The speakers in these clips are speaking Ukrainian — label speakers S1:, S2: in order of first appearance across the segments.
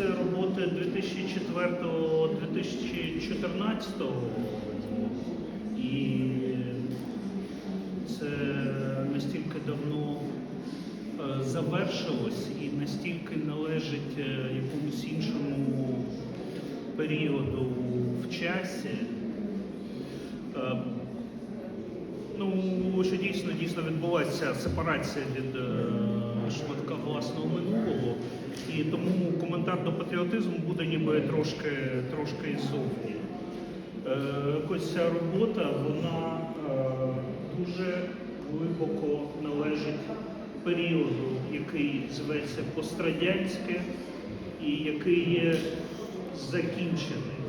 S1: це роботи 2004-2014 і це настільки давно е, завершилось і настільки належить е, якомусь іншому періоду в часі. Е, Ну, що дійсно дійсно відбувається сепарація від шматка власного минулого, і тому коментар до патріотизму буде ніби трошки, трошки іззовні. Е, ось ця робота, вона е, дуже глибоко належить періоду, який зветься пострадянське і який є закінчений.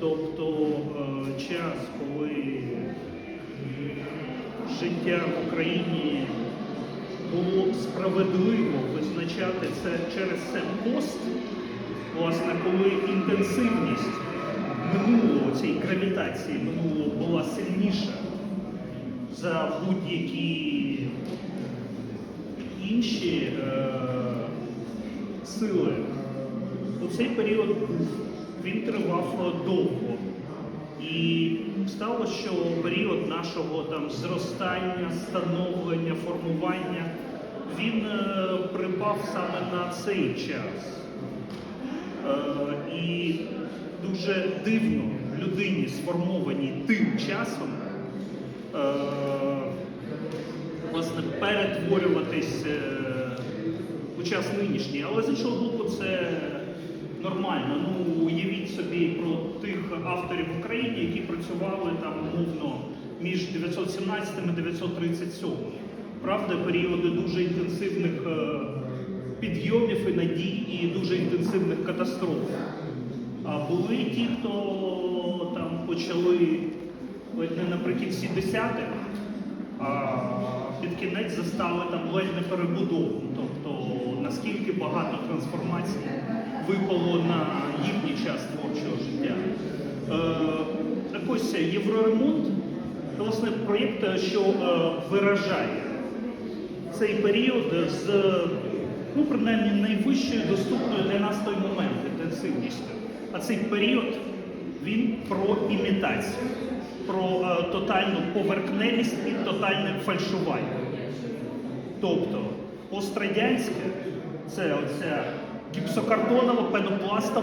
S1: Тобто е, час, коли життя в Україні було справедливо визначати це через це пост, власне, коли інтенсивність минулого, цієї гравітації минулого була сильніша за будь-які інші е, сили, то цей період був. Він тривав довго. І сталося, що період нашого там зростання, становлення, формування, він е, припав саме на цей час. Е, і дуже дивно людині, сформованій тим часом, е, власне, перетворюватись е, у час нинішній. Але з іншого боку, це нормально. Ну, уявіть собі про тих авторів в Україні, які працювали там умовно між 917 і 937. Правда, періоди дуже інтенсивних е, підйомів і надій і дуже інтенсивних катастроф. А були ті, хто там почали ледь не наприкінці 10-х, а під кінець застали там ледь не перебудову. Тобто наскільки багато трансформацій випало на їхній час творчого життя. Е, так ось Євроремонт це власне проєкт, що е, виражає цей період з ну, принаймні найвищою доступною для нас той момент інтенсивністю. А цей період він про імітацію, про е, тотальну поверхневість і тотальне фальшування. Тобто пострадянське це оця гіпсокартонова пенопластова